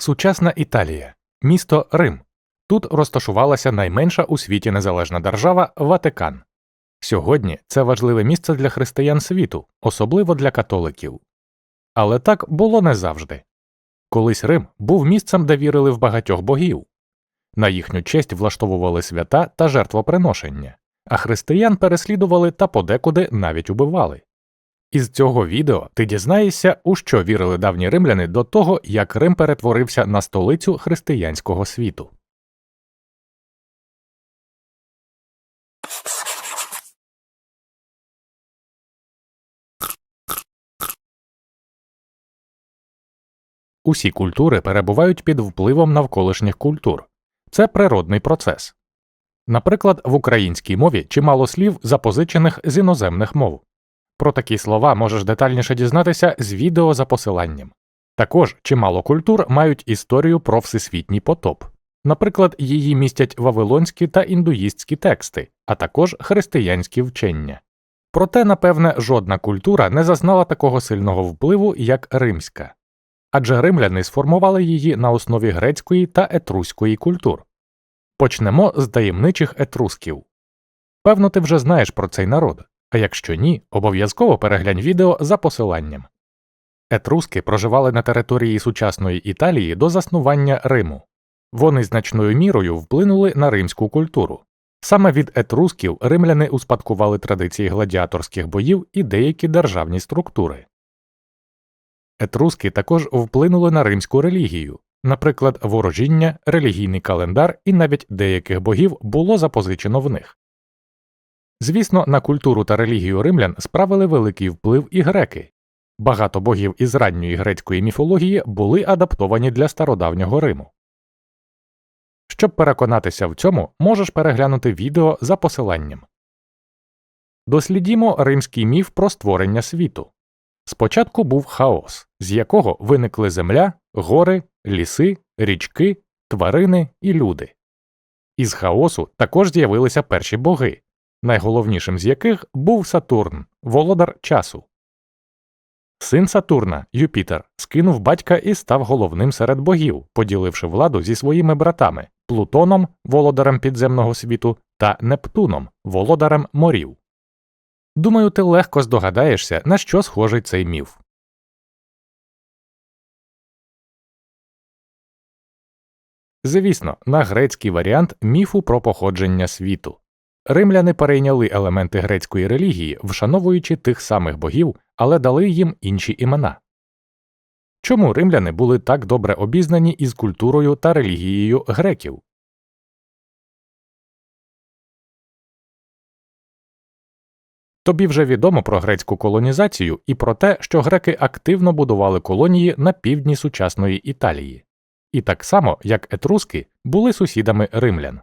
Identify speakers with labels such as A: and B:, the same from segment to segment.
A: Сучасна Італія, місто Рим. Тут розташувалася найменша у світі незалежна держава Ватикан. Сьогодні це важливе місце для християн світу, особливо для католиків. Але так було не завжди. Колись Рим був місцем, де вірили в багатьох богів. На їхню честь влаштовували свята та жертвоприношення, а християн переслідували та подекуди навіть убивали. Із цього відео ти дізнаєшся, у що вірили давні римляни до того, як Рим перетворився на столицю християнського світу. Усі культури перебувають під впливом навколишніх культур. Це природний процес. Наприклад, в українській мові чимало слів, запозичених з іноземних мов. Про такі слова можеш детальніше дізнатися з відео за посиланням. Також чимало культур мають історію про всесвітній потоп. Наприклад, її містять вавилонські та індуїстські тексти, а також християнські вчення. Проте, напевне, жодна культура не зазнала такого сильного впливу, як римська. Адже римляни сформували її на основі грецької та етруської культур. Почнемо з таємничих етрусків. Певно, ти вже знаєш про цей народ, а якщо ні, обов'язково переглянь відео за посиланням. Етруски проживали на території сучасної Італії до заснування Риму. Вони значною мірою вплинули на римську культуру. Саме від етрусків римляни успадкували традиції гладіаторських боїв і деякі державні структури. Етруски також вплинули на римську релігію, наприклад, ворожіння, релігійний календар і навіть деяких богів було запозичено в них. Звісно, на культуру та релігію римлян справили великий вплив і греки. Багато богів із ранньої грецької міфології були адаптовані для стародавнього Риму. Щоб переконатися в цьому, можеш переглянути відео за посиланням. Дослідімо римський міф про створення світу. Спочатку був хаос, з якого виникли земля, гори, ліси, річки, тварини і люди. Із хаосу також з'явилися перші боги, найголовнішим з яких був Сатурн, володар часу. Син Сатурна, Юпітер, скинув батька і став головним серед богів, поділивши владу зі своїми братами Плутоном, володарем підземного світу, та Нептуном, володарем морів. Думаю, ти легко здогадаєшся, на що схожий цей міф. Звісно, на грецький варіант міфу про походження світу. Римляни перейняли елементи грецької релігії, вшановуючи тих самих богів, але дали їм інші імена. Чому римляни були так добре обізнані із культурою та релігією греків? Тобі вже відомо про грецьку колонізацію і про те, що греки активно будували колонії на півдні сучасної Італії, і так само, як етруски, були сусідами римлян.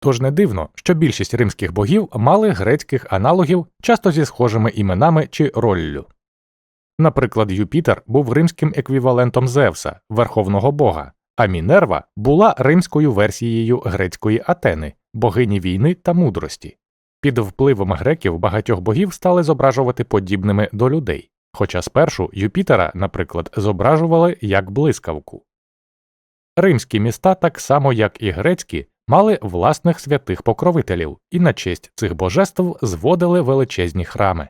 A: Тож не дивно, що більшість римських богів мали грецьких аналогів часто зі схожими іменами чи роллю. Наприклад, Юпітер був римським еквівалентом Зевса, верховного бога, а Мінерва була римською версією грецької Атени, богині війни та мудрості. Під впливом греків багатьох богів стали зображувати подібними до людей, хоча спершу Юпітера, наприклад, зображували як блискавку. Римські міста, так само як і грецькі, мали власних святих покровителів і на честь цих божеств зводили величезні храми.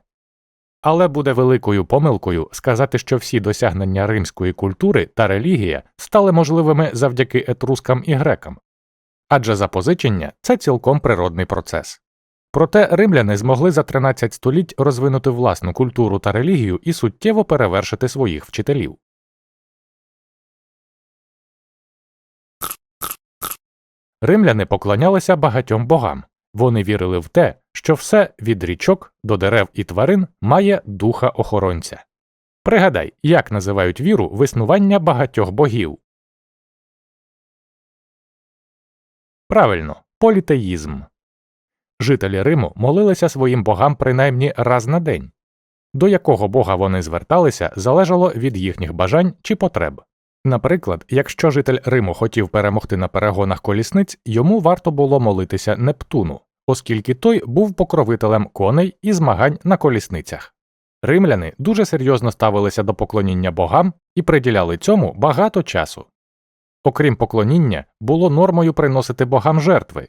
A: Але буде великою помилкою сказати, що всі досягнення римської культури та релігія стали можливими завдяки етрускам і грекам, адже запозичення це цілком природний процес. Проте римляни змогли за 13 століть розвинути власну культуру та релігію і суттєво перевершити своїх вчителів. Римляни поклонялися багатьом богам. Вони вірили в те, що все від річок до дерев і тварин має духа охоронця. Пригадай, як називають віру в існування багатьох богів. Правильно, політеїзм. Жителі Риму молилися своїм богам принаймні раз на день. До якого бога вони зверталися, залежало від їхніх бажань чи потреб. Наприклад, якщо житель Риму хотів перемогти на перегонах колісниць, йому варто було молитися Нептуну, оскільки той був покровителем коней і змагань на колісницях. Римляни дуже серйозно ставилися до поклоніння богам і приділяли цьому багато часу. Окрім поклоніння, було нормою приносити богам жертви.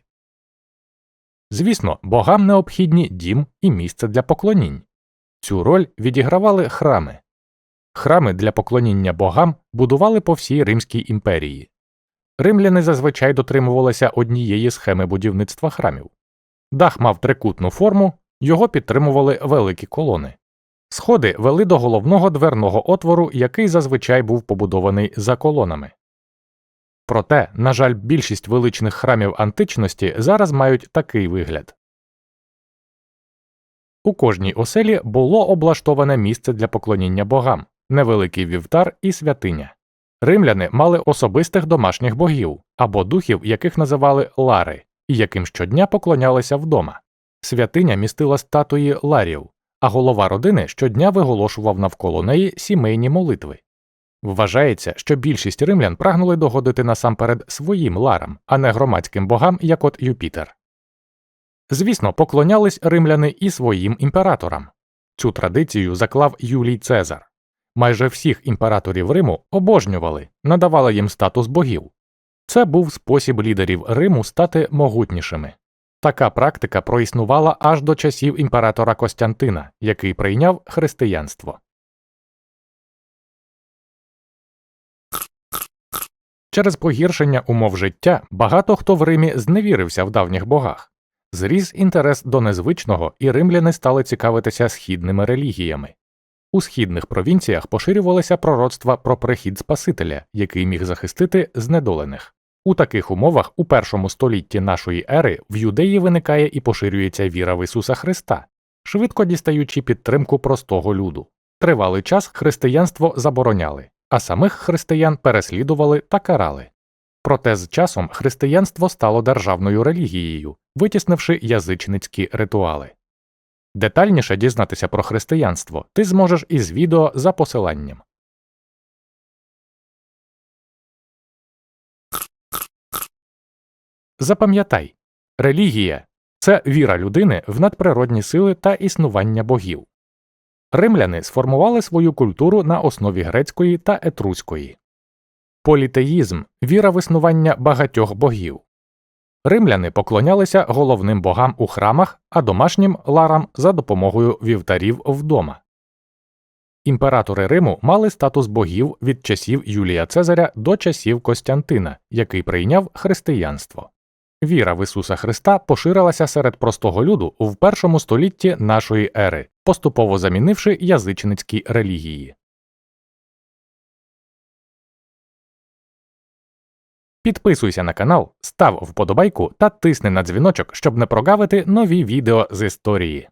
A: Звісно, богам необхідні дім і місце для поклонінь. Цю роль відігравали храми. Храми для поклоніння богам будували по всій Римській імперії. Римляни зазвичай дотримувалися однієї схеми будівництва храмів. Дах мав трикутну форму, його підтримували великі колони. Сходи вели до головного дверного отвору, який зазвичай був побудований за колонами. Проте, на жаль, більшість величних храмів античності зараз мають такий вигляд. У кожній оселі було облаштоване місце для поклоніння богам, невеликий вівтар і святиня. Римляни мали особистих домашніх богів або духів, яких називали лари, і яким щодня поклонялися вдома. Святиня містила статуї ларів, а голова родини щодня виголошував навколо неї сімейні молитви. Вважається, що більшість римлян прагнули догодити насамперед своїм ларам, а не громадським богам, як от Юпітер. Звісно, поклонялись римляни і своїм імператорам. Цю традицію заклав Юлій Цезар. Майже всіх імператорів Риму обожнювали, надавали їм статус богів. Це був спосіб лідерів Риму стати могутнішими. Така практика проіснувала аж до часів імператора Костянтина, який прийняв християнство. Через погіршення умов життя багато хто в Римі зневірився в давніх богах. Зріс інтерес до незвичного, і римляни стали цікавитися східними релігіями. У східних провінціях поширювалися пророцтва про прихід Спасителя, який міг захистити знедолених. У таких умовах у першому столітті нашої ери в юдеї виникає і поширюється віра в Ісуса Христа, швидко дістаючи підтримку простого люду. Тривалий час християнство забороняли, а самих християн переслідували та карали. Проте з часом християнство стало державною релігією, витіснивши язичницькі ритуали. Детальніше дізнатися про християнство ти зможеш із відео за посиланням. Запам'ятай релігія це віра людини в надприродні сили та існування богів. Римляни сформували свою культуру на основі грецької та етруської. Політеїзм віра в існування багатьох богів. Римляни поклонялися головним богам у храмах, а домашнім ларам за допомогою вівтарів вдома. Імператори Риму мали статус богів від часів Юлія Цезаря до часів Костянтина, який прийняв християнство. Віра в Ісуса Христа поширилася серед простого люду в першому столітті нашої ери, поступово замінивши язичницькі релігії. Підписуйся на канал, став вподобайку та тисни на дзвіночок, щоб не прогавити нові відео з історії.